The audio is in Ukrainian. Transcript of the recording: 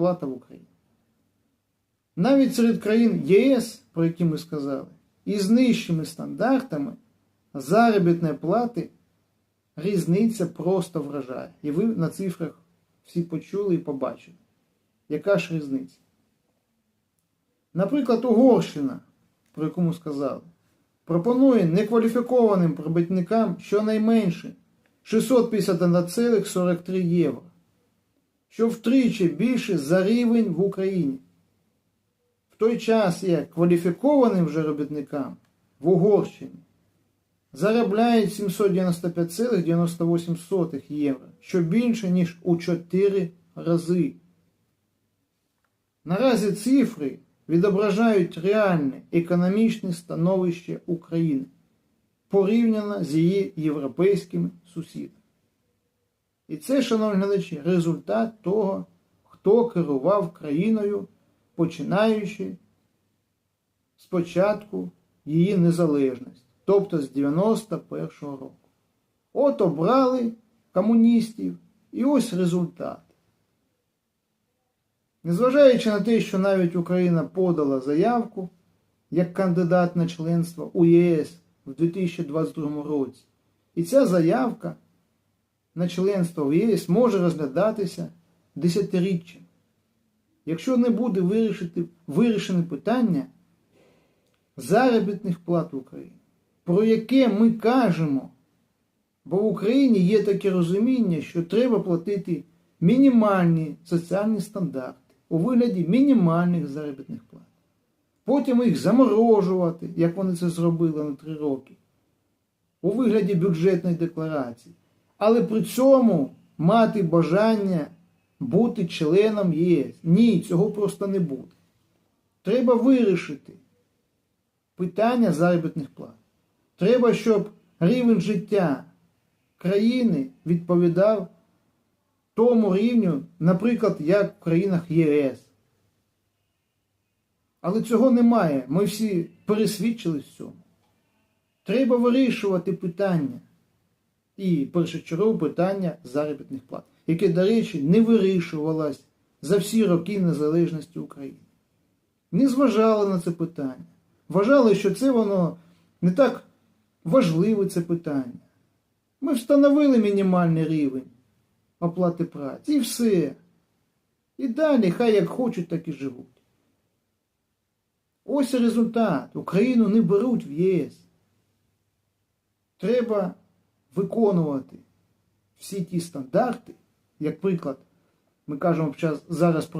плата в Україні. Навіть серед країн ЄС, про які ми сказали, із нижчими стандартами заробітної плати різниця просто вражає. І ви на цифрах всі почули і побачили. Яка ж різниця? Наприклад, Угорщина, про яку ми сказали, пропонує некваліфікованим робітникам щонайменше 651,43 євро, що втричі більше за рівень в Україні. В той час як кваліфікованим вже робітникам в Угорщині заробляють 795,98 євро, що більше, ніж у 4 рази. Наразі цифри відображають реальне економічне становище України порівняно з її європейськими сусідами. І це, шановні глядачі, результат того, хто керував країною, починаючи з початку її незалежності, тобто з 91-го року. От обрали комуністів, і ось результат. Незважаючи на те, що навіть Україна подала заявку як кандидат на членство у ЄС в 2022 році, і ця заявка на членство в ЄС може розглядатися десятиріччям. Якщо не буде вирішити, вирішене питання заробітних плат в Україні, про яке ми кажемо, бо в Україні є таке розуміння, що треба платити мінімальні соціальні стандарти у вигляді мінімальних заробітних плат. Потім їх заморожувати, як вони це зробили на три роки, у вигляді бюджетної декларації. Але при цьому мати бажання бути членом ЄС. Ні, цього просто не буде. Треба вирішити питання заробітних плат. Треба, щоб рівень життя країни відповідав тому рівню, наприклад, як в країнах ЄС. Але цього немає. Ми всі пересвідчились в цьому. Треба вирішувати питання. І першочергове питання заробітних плат, яке, до речі, не вирішувалось за всі роки незалежності України. Не зважали на це питання. Вважали, що це воно не так важливе це питання. Ми встановили мінімальний рівень оплати праці і все. І далі хай як хочуть, так і живуть. Ось результат. Україну не беруть в ЄС. Треба виконувати всі ті стандарти, як приклад, ми кажемо зараз про